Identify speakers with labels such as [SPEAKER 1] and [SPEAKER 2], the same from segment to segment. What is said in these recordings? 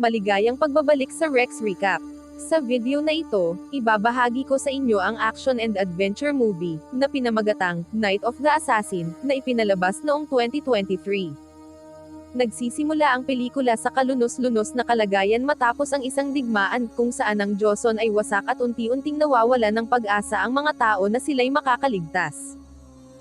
[SPEAKER 1] Maligayang pagbabalik sa Rex Recap. Sa video na ito, ibabahagi ko sa inyo ang action and adventure movie na pinamagatang Night of the Assassin na ipinalabas noong 2023. Nagsisimula ang pelikula sa kalunos-lunos na kalagayan matapos ang isang digmaan kung saan ang Joseon ay wasak at unti-unting nawawala ng pag-asa ang mga tao na sila'y makakaligtas.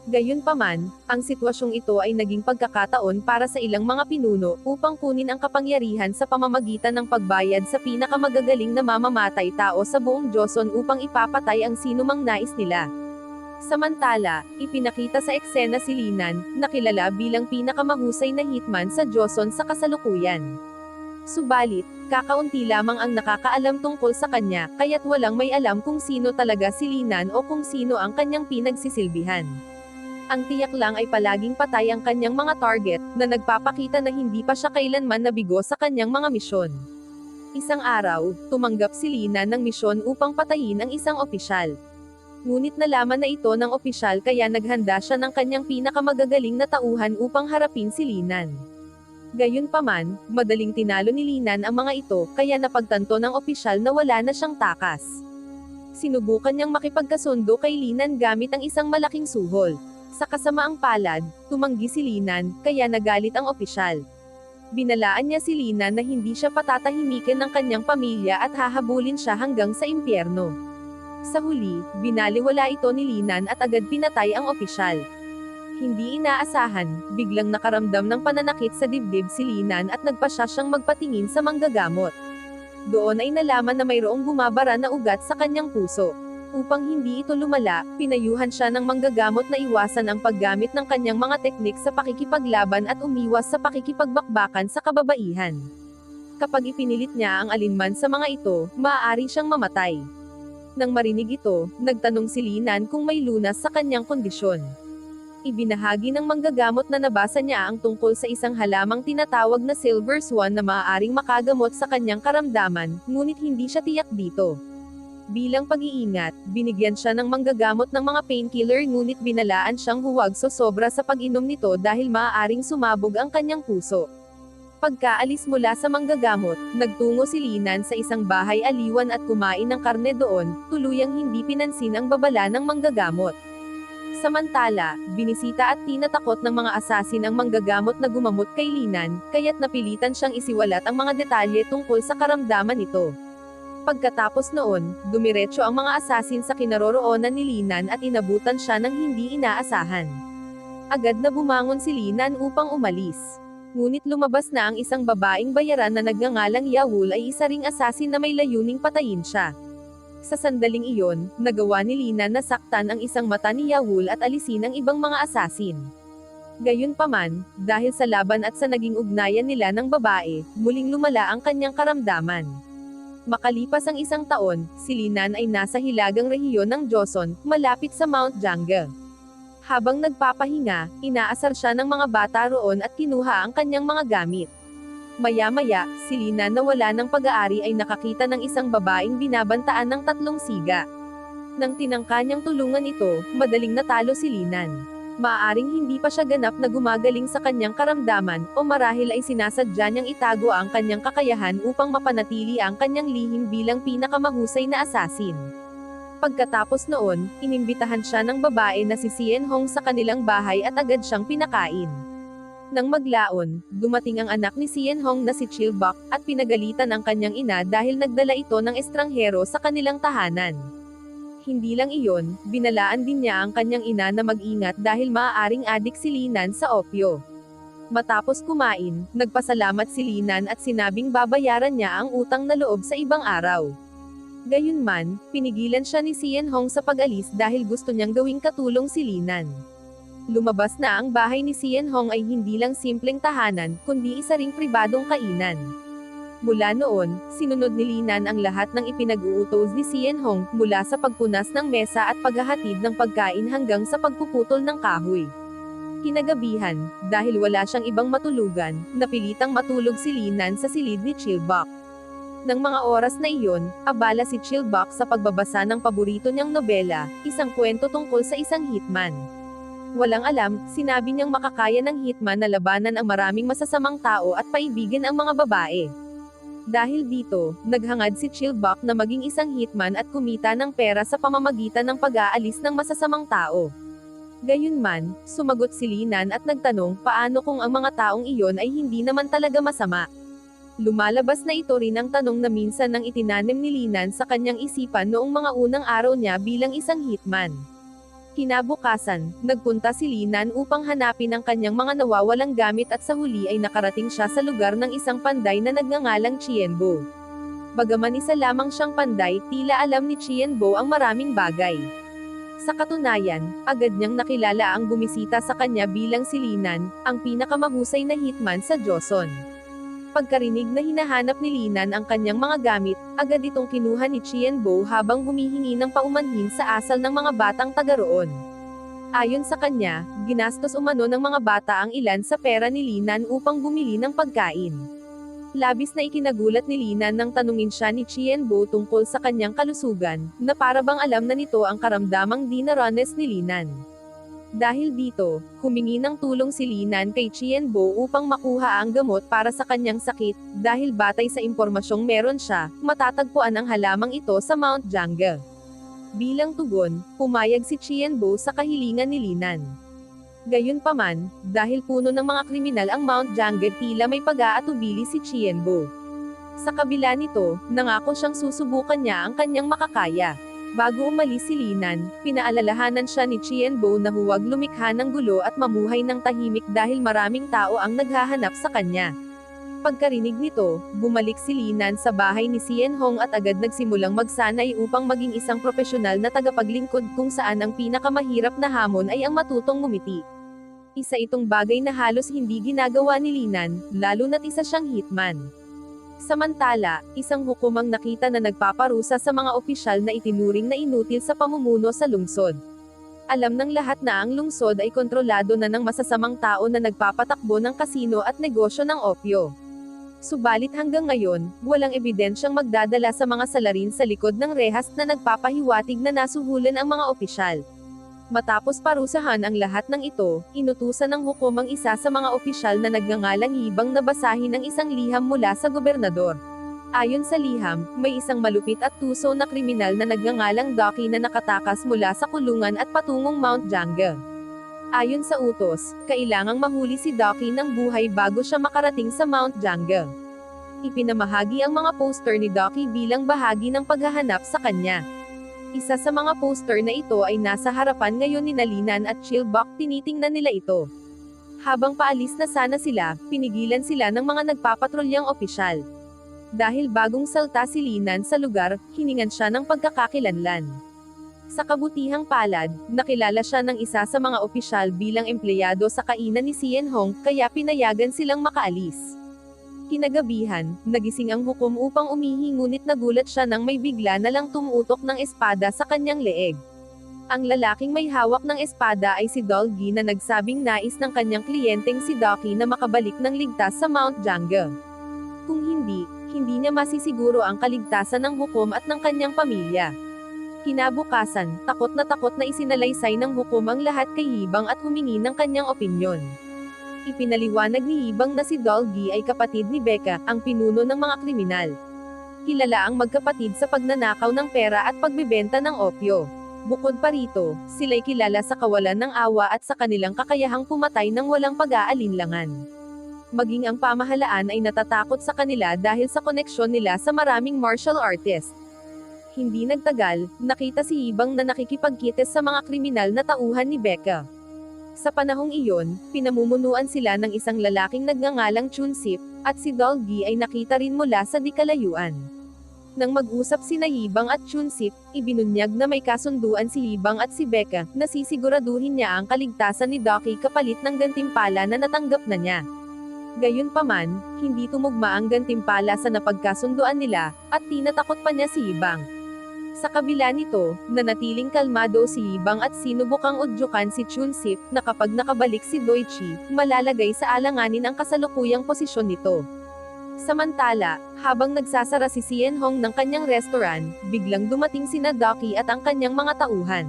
[SPEAKER 1] Gayunpaman, ang sitwasyong ito ay naging pagkakataon para sa ilang mga pinuno upang kunin ang kapangyarihan sa pamamagitan ng pagbayad sa pinakamagagaling na mamamatay tao sa buong Joseon upang ipapatay ang sinumang nais nila. Samantala, ipinakita sa eksena si Linan, na kilala bilang pinakamahusay na hitman sa Joseon sa kasalukuyan. Subalit, kakaunti lamang ang nakakaalam tungkol sa kanya, kaya't walang may alam kung sino talaga si Linan o kung sino ang kanyang pinagsisilbihan. Ang tiyak lang ay palaging patay ang kanyang mga target, na nagpapakita na hindi pa siya kailanman nabigo sa kanyang mga misyon. Isang araw, tumanggap si Lina ng misyon upang patayin ang isang opisyal. Ngunit nalaman na ito ng opisyal kaya naghanda siya ng kanyang pinakamagagaling na tauhan upang harapin si Linan. Gayunpaman, madaling tinalo ni Linan ang mga ito, kaya napagtanto ng opisyal na wala na siyang takas. Sinubukan niyang makipagkasundo kay Linan gamit ang isang malaking suhol. Sa kasamaang palad, tumanggi si Linan, kaya nagalit ang opisyal. Binalaan niya si Linan na hindi siya patatahimikin ng kanyang pamilya at hahabulin siya hanggang sa impyerno. Sa huli, binaliwala ito ni Linan at agad pinatay ang opisyal. Hindi inaasahan, biglang nakaramdam ng pananakit sa dibdib si Linan at nagpasya siyang magpatingin sa manggagamot. Doon ay nalaman na mayroong bumabara na ugat sa kanyang puso. Upang hindi ito lumala, pinayuhan siya ng manggagamot na iwasan ang paggamit ng kanyang mga teknik sa pakikipaglaban at umiwas sa pakikipagbakbakan sa kababaihan. Kapag ipinilit niya ang alinman sa mga ito, maaari siyang mamatay. Nang marinig ito, nagtanong si Linan kung may lunas sa kanyang kondisyon. Ibinahagi ng manggagamot na nabasa niya ang tungkol sa isang halamang tinatawag na Silver Swan na maaaring makagamot sa kanyang karamdaman, ngunit hindi siya tiyak dito. Bilang pag-iingat, binigyan siya ng manggagamot ng mga painkiller ngunit binalaan siyang huwag so sobra sa pag-inom nito dahil maaaring sumabog ang kanyang puso. Pagkaalis mula sa manggagamot, nagtungo si Linan sa isang bahay aliwan at kumain ng karne doon, tuluyang hindi pinansin ang babala ng manggagamot. Samantala, binisita at tinatakot ng mga asasin ang manggagamot na gumamot kay Linan, kaya't napilitan siyang isiwalat ang mga detalye tungkol sa karamdaman nito. Pagkatapos noon, dumiretso ang mga asasin sa kinaroroonan ni Linan at inabutan siya ng hindi inaasahan. Agad na bumangon si Linan upang umalis. Ngunit lumabas na ang isang babaeng bayaran na nagngangalang Yawul ay isa ring asasin na may layuning patayin siya. Sa sandaling iyon, nagawa ni Linan na saktan ang isang mata ni Yawul at alisin ang ibang mga asasin. Gayunpaman, dahil sa laban at sa naging ugnayan nila ng babae, muling lumala ang kanyang karamdaman. Makalipas ang isang taon, si Linan ay nasa hilagang rehiyon ng Joseon, malapit sa Mount Jangga. Habang nagpapahinga, inaasar siya ng mga bata roon at kinuha ang kanyang mga gamit. Maya-maya, si Lina na wala ng pag-aari ay nakakita ng isang babaeng binabantaan ng tatlong siga. Nang tinangka niyang tulungan ito, madaling natalo si Linan. Maaring hindi pa siya ganap na gumagaling sa kanyang karamdaman, o marahil ay sinasadya niyang itago ang kanyang kakayahan upang mapanatili ang kanyang lihim bilang pinakamahusay na asasin. Pagkatapos noon, inimbitahan siya ng babae na si Sien Hong sa kanilang bahay at agad siyang pinakain. Nang maglaon, dumating ang anak ni Sien Hong na si Chilbok, at pinagalitan ang kanyang ina dahil nagdala ito ng estranghero sa kanilang tahanan. Hindi lang iyon, binalaan din niya ang kanyang ina na mag-ingat dahil maaaring adik si Linan sa opyo. Matapos kumain, nagpasalamat si Linan at sinabing babayaran niya ang utang na loob sa ibang araw. Gayunman, pinigilan siya ni Sien Hong sa pag-alis dahil gusto niyang gawing katulong si Linan. Lumabas na ang bahay ni Sien Hong ay hindi lang simpleng tahanan, kundi isa ring pribadong kainan. Mula noon, sinunod ni Linan ang lahat ng ipinag-uutos ni Sien Hong, mula sa pagpunas ng mesa at paghahatid ng pagkain hanggang sa pagpuputol ng kahoy. Kinagabihan, dahil wala siyang ibang matulugan, napilitang matulog si Linan sa silid ni Chilbok. Nang mga oras na iyon, abala si Chilbok sa pagbabasa ng paborito niyang nobela, isang kwento tungkol sa isang hitman. Walang alam, sinabi niyang makakaya ng hitman na labanan ang maraming masasamang tao at paibigin ang mga babae. Dahil dito, naghangad si Chilbok na maging isang hitman at kumita ng pera sa pamamagitan ng pag-aalis ng masasamang tao. Gayunman, sumagot si Linan at nagtanong paano kung ang mga taong iyon ay hindi naman talaga masama. Lumalabas na ito rin ang tanong na minsan nang itinanim ni Linan sa kanyang isipan noong mga unang araw niya bilang isang hitman. Kinabukasan, nagpunta si Linan upang hanapin ang kanyang mga nawawalang gamit at sa huli ay nakarating siya sa lugar ng isang panday na nagngangalang Chienbo. Bagaman isa lamang siyang panday, tila alam ni Chienbo ang maraming bagay. Sa katunayan, agad niyang nakilala ang bumisita sa kanya bilang si Linan, ang pinakamahusay na hitman sa Joseon. Pagkarinig na hinahanap ni Linan ang kanyang mga gamit, agad itong kinuha ni Chienbo habang humihingi ng paumanhin sa asal ng mga batang taga roon. Ayon sa kanya, ginastos umano ng mga bata ang ilan sa pera ni Linan upang bumili ng pagkain. Labis na ikinagulat ni Linan nang tanungin siya ni Chienbo tungkol sa kanyang kalusugan, na para bang alam na nito ang karamdamang di naranas ni Linan. Dahil dito, humingi ng tulong si Linan kay Chienbo upang makuha ang gamot para sa kanyang sakit, dahil batay sa impormasyong meron siya, matatagpuan ang halamang ito sa Mount Janga. Bilang tugon, pumayag si Chienbo sa kahilingan ni Linan. Gayunpaman, dahil puno ng mga kriminal ang Mount Janga tila may pag-aatubili si Chienbo. Sa kabila nito, nangako siyang susubukan niya ang kanyang makakaya. Bago umalis si Linan, pinaalalahanan siya ni Chienbo na huwag lumikha ng gulo at mamuhay ng tahimik dahil maraming tao ang naghahanap sa kanya. Pagkarinig nito, bumalik si Linan sa bahay ni Sien Hong at agad nagsimulang magsanay upang maging isang profesional na tagapaglingkod kung saan ang pinakamahirap na hamon ay ang matutong ngumiti. Isa itong bagay na halos hindi ginagawa ni Linan, lalo na't isa siyang hitman. Samantala, isang hukumang nakita na nagpaparusa sa mga opisyal na itinuring na inutil sa pamumuno sa lungsod. Alam ng lahat na ang lungsod ay kontrolado na ng masasamang tao na nagpapatakbo ng kasino at negosyo ng opyo. Subalit hanggang ngayon, walang ebidensyang magdadala sa mga salarin sa likod ng rehas na nagpapahiwatig na nasuhulan ang mga opisyal. Matapos parusahan ang lahat ng ito, inutusan ng hukumang isa sa mga opisyal na nagngangalang hibang na basahin ang isang liham mula sa gobernador. Ayon sa liham, may isang malupit at tuso na kriminal na nagngangalang Docky na nakatakas mula sa kulungan at patungong Mount Janga. Ayon sa utos, kailangang mahuli si Docky ng buhay bago siya makarating sa Mount Janga. Ipinamahagi ang mga poster ni Docky bilang bahagi ng paghahanap sa kanya. Isa sa mga poster na ito ay nasa harapan ngayon ni Nalinan at Chilbok tinitingnan nila ito. Habang paalis na sana sila, pinigilan sila ng mga nagpapatrulyang opisyal. Dahil bagong salta si Linan sa lugar, hiningan siya ng pagkakakilanlan. Sa kabutihang palad, nakilala siya ng isa sa mga opisyal bilang empleyado sa kainan ni Sien Hong, kaya pinayagan silang makaalis. Kinagabihan, nagising ang hukom upang umihi ngunit nagulat siya nang may bigla na lang tumutok ng espada sa kanyang leeg. Ang lalaking may hawak ng espada ay si Dolgi na nagsabing nais ng kanyang kliyenteng si Docky na makabalik ng ligtas sa Mount Janga. Kung hindi, hindi niya masisiguro ang kaligtasan ng hukom at ng kanyang pamilya. Kinabukasan, takot na takot na isinalaysay ng hukom ang lahat kay Hibang at humingi ng kanyang opinyon. Ipinaliwanag ni Hibang na si Dolgi ay kapatid ni Becca, ang pinuno ng mga kriminal. Kilala ang magkapatid sa pagnanakaw ng pera at pagbebenta ng opyo. Bukod pa rito, sila'y kilala sa kawalan ng awa at sa kanilang kakayahang pumatay ng walang pag-aalinlangan. Maging ang pamahalaan ay natatakot sa kanila dahil sa koneksyon nila sa maraming martial artist. Hindi nagtagal, nakita si Hibang na nakikipagkites sa mga kriminal na tauhan ni Becca. Sa panahong iyon, pinamumunuan sila ng isang lalaking nagngangalang Chunsip, at si Dolgi ay nakita rin mula sa di kalayuan. Nang mag-usap si Hibang at Chunsip, ibinunyag na may kasunduan si Hibang at si Becca, na sisiguraduhin niya ang kaligtasan ni Docky kapalit ng gantimpala na natanggap na niya. Gayunpaman, hindi tumugma ang gantimpala sa napagkasunduan nila, at tinatakot pa niya si Hibang. Sa kabila nito, nanatiling kalmado si Hibang at sinubukang udyukan si Chunsip, na kapag nakabalik si Doichi, malalagay sa alanganin ang kasalukuyang posisyon nito. Samantala, habang nagsasara si Sien Hong ng kanyang restaurant, biglang dumating sina Docky at ang kanyang mga tauhan.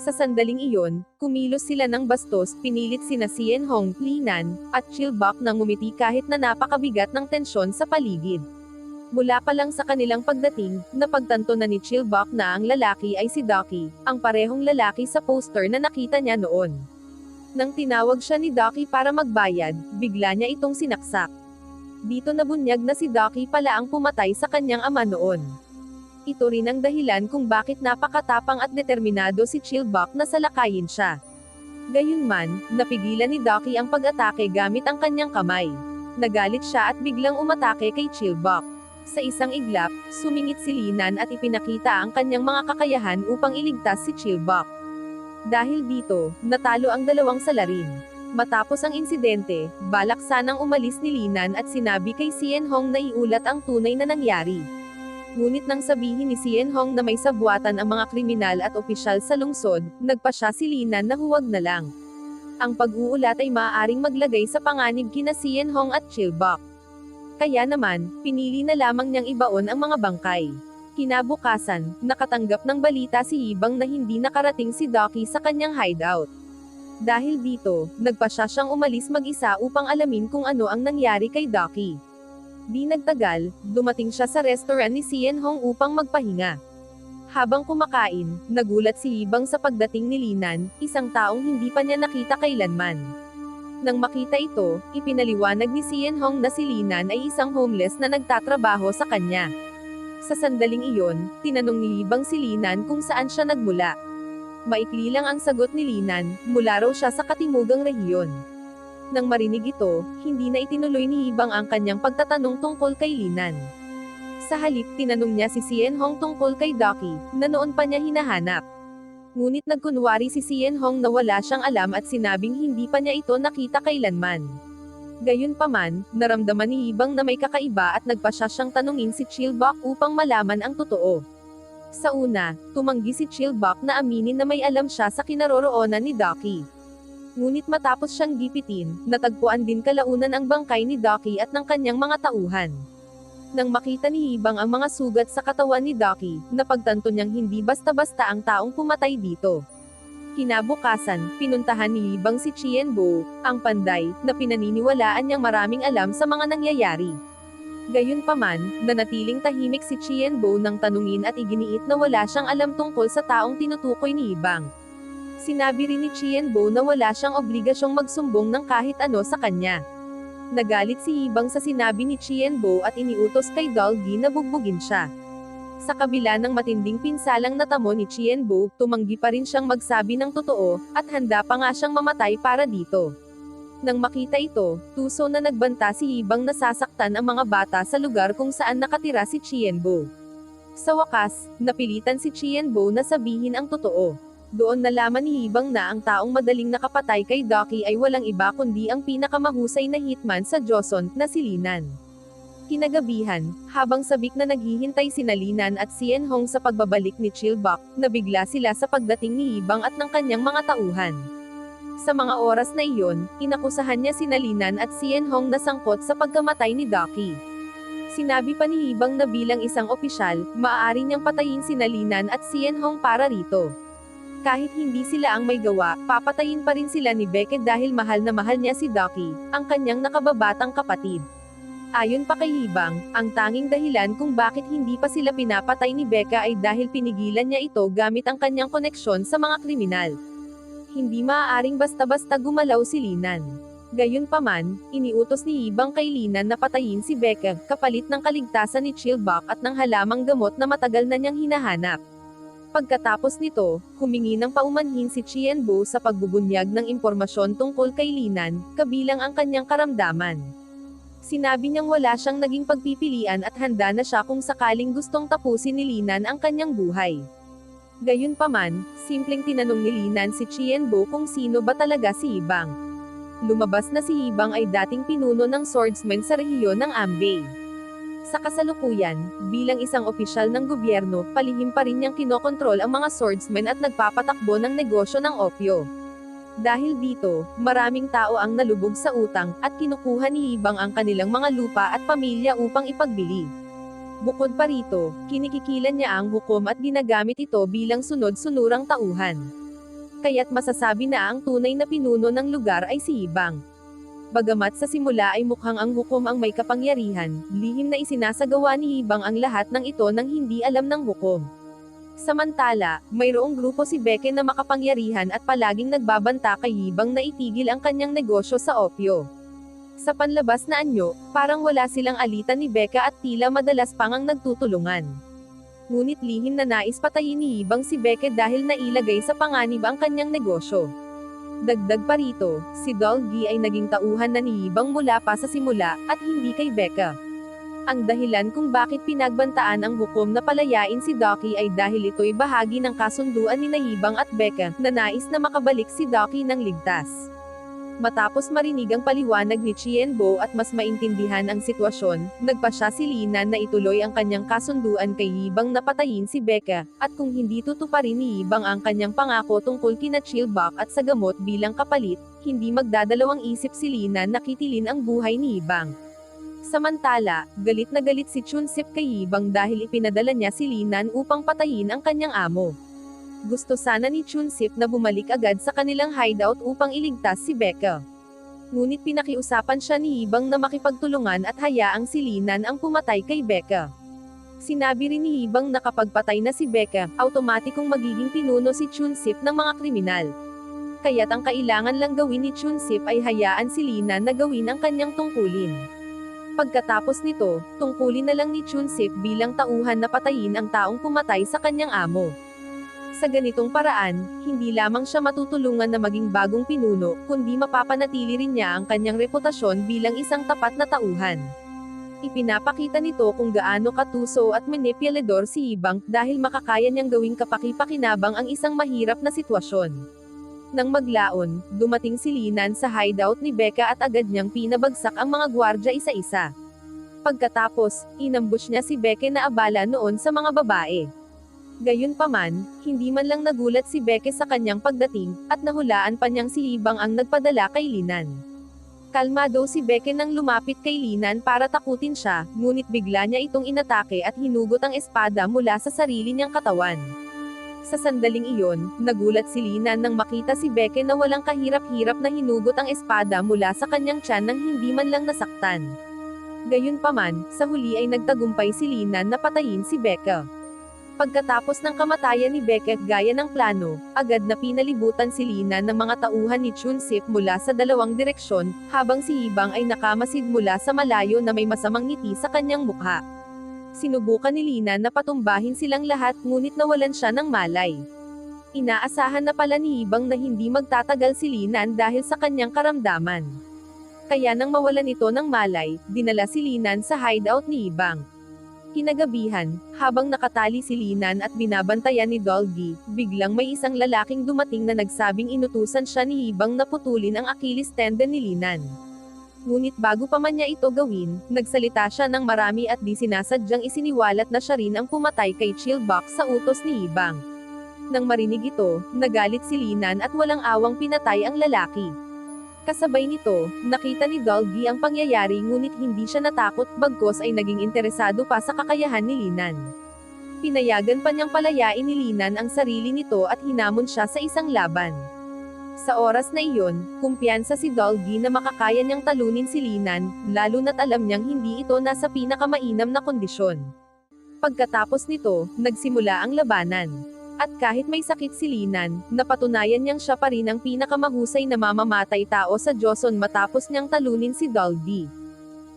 [SPEAKER 1] Sa sandaling iyon, kumilos sila ng bastos, pinilit sina Sien Hong, Linan, at Chilbok na ngumiti kahit na napakabigat ng tensyon sa paligid. Mula pa lang sa kanilang pagdating, napagtanto na ni Chilbok na ang lalaki ay si Ducky, ang parehong lalaki sa poster na nakita niya noon. Nang tinawag siya ni Ducky para magbayad, bigla niya itong sinaksak. Dito nabunyag na si Ducky pala ang pumatay sa kanyang ama noon. Ito rin ang dahilan kung bakit napakatapang at determinado si Chilbok na salakayin siya. Gayunman, napigilan ni Ducky ang pag-atake gamit ang kanyang kamay. Nagalit siya at biglang umatake kay Chilbok. Sa isang iglap, sumingit si Linan at ipinakita ang kanyang mga kakayahan upang iligtas si Chilbok. Dahil dito, natalo ang dalawang salarin. Matapos ang insidente, balak sanang umalis ni Linan at sinabi kay Sien Hong na iulat ang tunay na nangyari. Ngunit nang sabihin ni Sien Hong na may sabwatan ang mga kriminal at opisyal sa lungsod, nagpa siya si Linan na huwag na lang. Ang pag-uulat ay maaaring maglagay sa panganib kina Sien Hong at Chilbok. Kaya naman, pinili na lamang niyang ibaon ang mga bangkay. Kinabukasan, nakatanggap ng balita si Ibang na hindi nakarating si Ducky sa kanyang hideout. Dahil dito, nagpa siya siyang umalis mag-isa upang alamin kung ano ang nangyari kay Ducky. Di nagtagal, dumating siya sa restaurant ni Sien Hong upang magpahinga. Habang kumakain, nagulat si Ibang sa pagdating ni Linan, isang taong hindi pa niya nakita kailanman. Nang makita ito, ipinaliwanag ni Sien Hong na si Linan ay isang homeless na nagtatrabaho sa kanya. Sa sandaling iyon, tinanong ni Ibang si Linan kung saan siya nagmula. Maikli lang ang sagot ni Linan, mula raw siya sa katimugang rehiyon. Nang marinig ito, hindi na itinuloy ni Ibang ang kanyang pagtatanong tungkol kay Linan. Sa halip, tinanong niya si Sien Hong tungkol kay Ducky, na noon pa niya hinahanap. Ngunit nagkunwari si Sien Hong na wala siyang alam at sinabing hindi pa niya ito nakita kailanman. Gayunpaman, naramdaman ni Ibang na may kakaiba at nagpa siya siyang tanungin si Chilbok upang malaman ang totoo. Sa una, tumanggi si Chilbok na aminin na may alam siya sa kinaroroonan ni Ducky. Ngunit matapos siyang gipitin, natagpuan din kalaunan ang bangkay ni Ducky at ng kanyang mga tauhan. Nang makita ni Ibang ang mga sugat sa katawan ni Ducky, napagtanto niyang hindi basta-basta ang taong pumatay dito. Kinabukasan, pinuntahan ni Ibang si Chien Bo, ang panday, na pinaniniwalaan niyang maraming alam sa mga nangyayari. Gayunpaman, nanatiling tahimik si Chien Bo nang tanungin at iginiit na wala siyang alam tungkol sa taong tinutukoy ni Ibang. Sinabi rin ni Chien Bo na wala siyang obligasyong magsumbong ng kahit ano sa kanya. Nagalit si Ibang sa sinabi ni Chien Bo at iniutos kay Dolgi na bugbugin siya. Sa kabila ng matinding pinsalang natamo ni Chien Bo, tumanggi pa rin siyang magsabi ng totoo, at handa pa nga siyang mamatay para dito. Nang makita ito, tuso na nagbanta si Ibang nasasaktan ang mga bata sa lugar kung saan nakatira si Chien Bo. Sa wakas, napilitan si Chien Bo na sabihin ang totoo. Doon nalaman ni Ibang na ang taong madaling nakapatay kay Ducky ay walang iba kundi ang pinakamahusay na hitman sa Joseon, na si Linan. Kinagabihan, habang sabik na naghihintay si Nalinan at Sien Hong sa pagbabalik ni Chilbok, nabigla sila sa pagdating ni Ibang at ng kanyang mga tauhan. Sa mga oras na iyon, inakusahan niya si Nalinan at Sien Hong na sangkot sa pagkamatay ni Ducky. Sinabi pa ni Ibang na bilang isang opisyal, maaari niyang patayin si Nalinan at Sien Hong para rito. Kahit hindi sila ang may gawa, papatayin pa rin sila ni Beckett dahil mahal na mahal niya si Ducky, ang kanyang nakababatang kapatid. Ayon pa kay Hibang, ang tanging dahilan kung bakit hindi pa sila pinapatay ni Becca ay dahil pinigilan niya ito gamit ang kanyang koneksyon sa mga kriminal. Hindi maaaring basta-basta gumalaw si Linan. Gayunpaman, iniutos ni Hibang kay Linan na patayin si Becca, kapalit ng kaligtasan ni Chilbok at ng halamang gamot na matagal na niyang hinahanap. Pagkatapos nito, humingi ng paumanhin si Chien Bo sa pagbubunyag ng impormasyon tungkol kay Linan, kabilang ang kanyang karamdaman. Sinabi niyang wala siyang naging pagpipilian at handa na siya kung sakaling gustong tapusin ni Linan ang kanyang buhay. Gayunpaman, simpleng tinanong ni Linan si Chien Bo kung sino ba talaga si Ibang. Lumabas na si Ibang ay dating pinuno ng swordsman sa rehiyon ng Ambay. Sa kasalukuyan, bilang isang opisyal ng gobyerno, palihim pa rin niyang kinokontrol ang mga swordsmen at nagpapatakbo ng negosyo ng opyo. Dahil dito, maraming tao ang nalubog sa utang, at kinukuha ni Ibang ang kanilang mga lupa at pamilya upang ipagbili. Bukod pa rito, kinikikilan niya ang hukom at ginagamit ito bilang sunod-sunurang tauhan. Kaya't masasabi na ang tunay na pinuno ng lugar ay si Ibang. Bagamat sa simula ay mukhang ang hukom ang may kapangyarihan, lihim na isinasagawa ni Hibang ang lahat ng ito nang hindi alam ng hukom. Samantala, mayroong grupo si Beke na makapangyarihan at palaging nagbabanta kay Hibang na itigil ang kanyang negosyo sa opyo. Sa panlabas na anyo, parang wala silang alitan ni Becca at tila madalas pang ang nagtutulungan. Ngunit lihim na nais patayin ni Hibang si Becca dahil nailagay sa panganib ang kanyang negosyo. Dagdag pa rito, si Dolgi ay naging tauhan na ni Hibang mula pa sa simula, at hindi kay Becca. Ang dahilan kung bakit pinagbantaan ang hukom na palayain si Doki ay dahil ito'y bahagi ng kasunduan ni Nahibang at Becca, na nais na makabalik si Doki ng ligtas. Matapos marinig ang paliwanag ni Chienbo at mas maintindihan ang sitwasyon, nagpa siya si Lina na ituloy ang kanyang kasunduan kay Hibang na patayin si Becca, at kung hindi tutuparin ni Hibang ang kanyang pangako tungkol kina Chilbak at sa gamot bilang kapalit, hindi magdadalawang isip si Lina na kitilin ang buhay ni Hibang. Samantala, galit na galit si Chunsip kay Hibang dahil ipinadala niya si Linan upang patayin ang kanyang amo. Gusto sana ni Chunsip na bumalik agad sa kanilang hideout upang iligtas si Becca. Ngunit pinakiusapan siya ni Hibang na makipagtulungan at hayaang si Linan ang pumatay kay Becca. Sinabi rin ni Hibang na kapag patay na si Becca, automatikong magiging pinuno si Chunsip ng mga kriminal. Kaya't ang kailangan lang gawin ni Chunsip ay hayaan si Linan na gawin ang kanyang tungkulin. Pagkatapos nito, tungkulin na lang ni Chunsip bilang tauhan na patayin ang taong pumatay sa kanyang amo. Sa ganitong paraan, hindi lamang siya matutulungan na maging bagong pinuno, kundi mapapanatili rin niya ang kanyang reputasyon bilang isang tapat na tauhan. Ipinapakita nito kung gaano katuso at manipulador si Ibang dahil makakaya niyang gawing kapaki-pakinabang ang isang mahirap na sitwasyon. Nang maglaon, dumating si Linan sa hideout ni Becca at agad niyang pinabagsak ang mga gwardya isa-isa. Pagkatapos, inambush niya si Becca na abala noon sa mga babae. Gayunpaman, hindi man lang nagulat si Becca sa kanyang pagdating, at nahulaan pa niyang si Hibang ang nagpadala kay Linan. Kalmado si Becca nang lumapit kay Linan para takutin siya, ngunit bigla niya itong inatake at hinugot ang espada mula sa sarili niyang katawan. Sa sandaling iyon, nagulat si Linan nang makita si Becca na walang kahirap-hirap na hinugot ang espada mula sa kanyang tiyan nang hindi man lang nasaktan. Gayunpaman, sa huli ay nagtagumpay si Linan na patayin si Becca. Pagkatapos ng kamatayan ni Beckett gaya ng plano, agad na pinalibutan si Lina ng mga tauhan ni Chunsip mula sa dalawang direksyon, habang si Hibang ay nakamasid mula sa malayo na may masamang ngiti sa kanyang mukha. Sinubukan ni Lina na patumbahin silang lahat ngunit nawalan siya ng malay. Inaasahan na pala ni Hibang na hindi magtatagal si Linan dahil sa kanyang karamdaman. Kaya nang mawalan ito ng malay, dinala si Linan sa hideout ni Hibang. Kinagabihan, habang nakatali si Linan at binabantayan ni Dolgi, biglang may isang lalaking dumating na nagsabing inutusan siya ni Hibang na putulin ang Achilles tendon ni Linan. Ngunit bago pa man niya ito gawin, nagsalita siya ng marami at di sinasadyang isiniwalat na siya rin ang pumatay kay Chilbok sa utos ni Hibang. Nang marinig ito, nagalit si Linan at walang awang pinatay ang lalaki. Kasabay nito, nakita ni Dolgi ang pangyayari ngunit hindi siya natakot bagkos ay naging interesado pa sa kakayahan ni Linan. Pinayagan pa niyang palayain ni Linan ang sarili nito at hinamon siya sa isang laban. Sa oras na iyon, kumpiyansa si Dolgi na makakaya niyang talunin si Linan, lalo na't alam niyang hindi ito nasa pinakamainam na kondisyon. Pagkatapos nito, nagsimula ang labanan. At kahit may sakit si Linan, napatunayan niyang siya pa rin ang pinakamahusay na mamamatay tao sa Joson matapos niyang talunin si Dolby.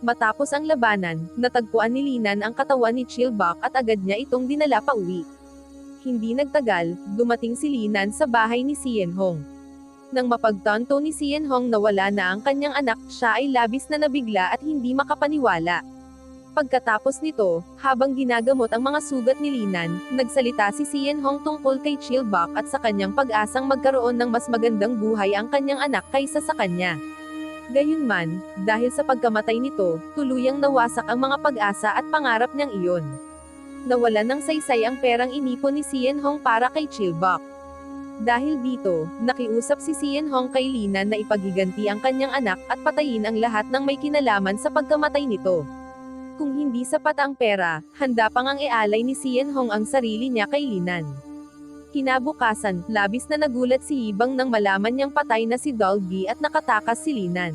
[SPEAKER 1] Matapos ang labanan, natagpuan ni Linan ang katawan ni Chilbok at agad niya itong dinala pa uwi. Hindi nagtagal, dumating si Linan sa bahay ni Sien Hong. Nang mapagtanto ni Sien Hong na wala na ang kanyang anak, siya ay labis na nabigla at hindi makapaniwala. Pagkatapos nito, habang ginagamot ang mga sugat ni Linan, nagsalita si Sien Hong tungkol kay Chilbok at sa kanyang pag-asang magkaroon ng mas magandang buhay ang kanyang anak kaysa sa kanya. Gayunman, dahil sa pagkamatay nito, tuluyang nawasak ang mga pag-asa at pangarap niyang iyon. Nawala ng saysay ang perang inipon ni Sien Hong para kay Chilbok. Dahil dito, nakiusap si Sien Hong kay Linan na ipaghiganti ang kanyang anak at patayin ang lahat ng may kinalaman sa pagkamatay nito. Kung hindi sapat ang pera, handa pang ang ialay ni Sien Hong ang sarili niya kay Linan. Kinabukasan, labis na nagulat si Hibang nang malaman niyang patay na si Dolgi at nakatakas si Linan.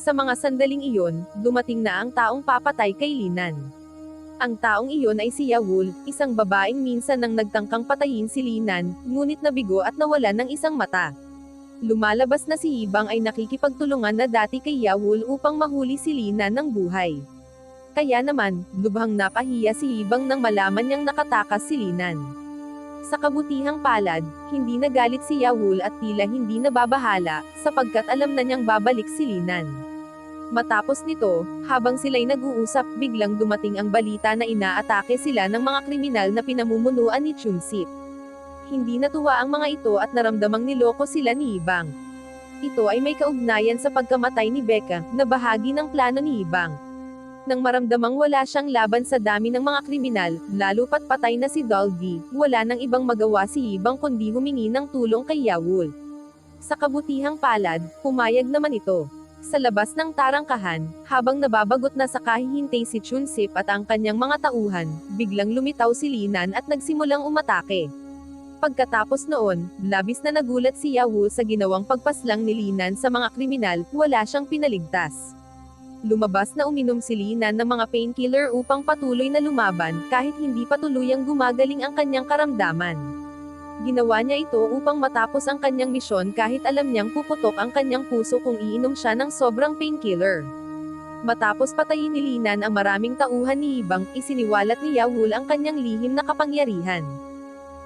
[SPEAKER 1] Sa mga sandaling iyon, dumating na ang taong papatay kay Linan. Ang taong iyon ay si Yawul, isang babaeng minsan nang nagtangkang patayin si Linan, ngunit nabigo at nawalan ng isang mata. Lumalabas na si Ibang ay nakikipagtulungan na dati kay Yawul upang mahuli si Linan ng buhay. Kaya naman, lubhang napahiya si Ibang nang malaman niyang nakatakas si Linan. Sa kabutihang palad, hindi nagalit si Yawul at tila hindi nababahala, sapagkat alam na niyang babalik si Linan. Matapos nito, habang sila'y nag-uusap, biglang dumating ang balita na inaatake sila ng mga kriminal na pinamumunuan ni Chunsip. Hindi natuwa ang mga ito at naramdamang niloko sila ni Ibang. Ito ay may kaugnayan sa pagkamatay ni Becca, na bahagi ng plano ni Ibang. Nang maramdamang wala siyang laban sa dami ng mga kriminal, lalo pat patay na si Dolby, wala nang ibang magawa si Ibang kundi humingi ng tulong kay Yawul. Sa kabutihang palad, pumayag naman ito. Sa labas ng tarangkahan, habang nababagot na sa kahihintay si Chunsip at ang kanyang mga tauhan, biglang lumitaw si Linan at nagsimulang umatake. Pagkatapos noon, labis na nagulat si Yahoo sa ginawang pagpaslang ni Linan sa mga kriminal, wala siyang pinaligtas. Lumabas na uminom si Linan ng mga painkiller upang patuloy na lumaban, kahit hindi pa tuluyang gumagaling ang kanyang karamdaman. Ginawa niya ito upang matapos ang kanyang misyon kahit alam niyang puputok ang kanyang puso kung iinom siya ng sobrang painkiller. Matapos patayin ni Linan ang maraming tauhan ni Ibang, isiniwalat ni Yahul ang kanyang lihim na kapangyarihan.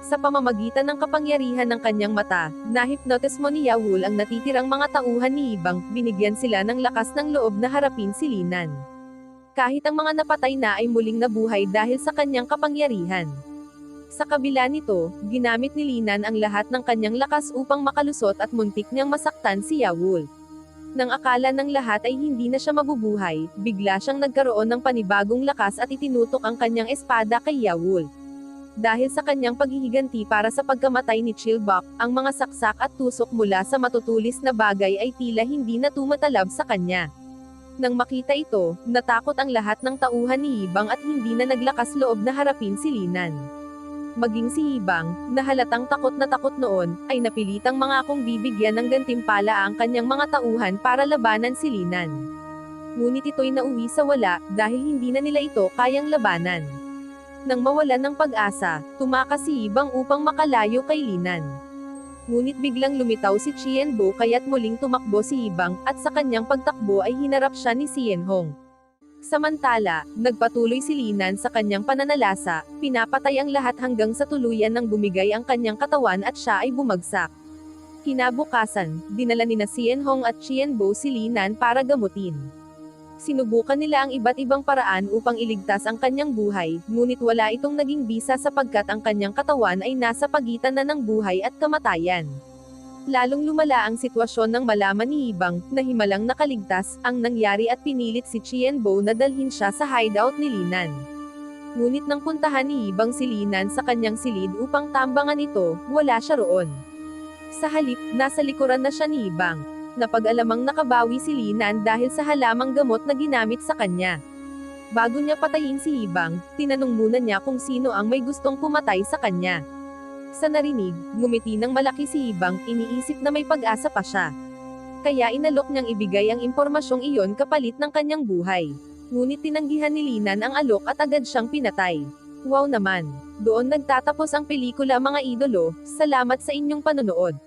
[SPEAKER 1] Sa pamamagitan ng kapangyarihan ng kanyang mata, nahipnotis mo ni Yahul ang natitirang mga tauhan ni Ibang, binigyan sila ng lakas ng loob na harapin si Linan. Kahit ang mga napatay na ay muling nabuhay dahil sa kanyang kapangyarihan. Sa kabila nito, ginamit ni Linan ang lahat ng kanyang lakas upang makalusot at muntik niyang masaktan si Yawul. Nang akala ng lahat ay hindi na siya mabubuhay, bigla siyang nagkaroon ng panibagong lakas at itinutok ang kanyang espada kay Yawul. Dahil sa kanyang paghihiganti para sa pagkamatay ni Chilbok, ang mga saksak at tusok mula sa matutulis na bagay ay tila hindi na tumatalab sa kanya. Nang makita ito, natakot ang lahat ng tauhan ni Ibang at hindi na naglakas loob na harapin si Linan maging si Ibang, na halatang takot na takot noon, ay napilitang mga akong bibigyan ng gantimpala ang kanyang mga tauhan para labanan si Linan. Ngunit ito'y nauwi sa wala, dahil hindi na nila ito kayang labanan. Nang mawalan ng pag-asa, tumakas si Ibang upang makalayo kay Linan. Ngunit biglang lumitaw si Chien Bo kaya't muling tumakbo si Ibang, at sa kanyang pagtakbo ay hinarap siya ni Sien Hong. Samantala, nagpatuloy si Linan sa kanyang pananalasa, pinapatay ang lahat hanggang sa tuluyan ng bumigay ang kanyang katawan at siya ay bumagsak. Kinabukasan, dinala ni na Sien Hong at Chien Bo si Linan para gamutin. Sinubukan nila ang iba't ibang paraan upang iligtas ang kanyang buhay, ngunit wala itong naging bisa sapagkat ang kanyang katawan ay nasa pagitan na ng buhay at kamatayan. Lalong lumala ang sitwasyon ng malaman ni Ibang, na himalang nakaligtas, ang nangyari at pinilit si Chien Bo na dalhin siya sa hideout ni Linan. Ngunit nang puntahan ni Ibang si Linan sa kanyang silid upang tambangan ito, wala siya roon. Sa halip, nasa likuran na siya ni Ibang. Napag-alamang nakabawi si Linan dahil sa halamang gamot na ginamit sa kanya. Bago niya patayin si Ibang, tinanong muna niya kung sino ang may gustong pumatay sa kanya. Sa narinig, ngumiti ng malaki si Ibang, iniisip na may pag-asa pa siya. Kaya inalok niyang ibigay ang impormasyong iyon kapalit ng kanyang buhay. Ngunit tinanggihan ni Linan ang alok at agad siyang pinatay. Wow naman! Doon nagtatapos ang pelikula mga idolo, salamat sa inyong panonood.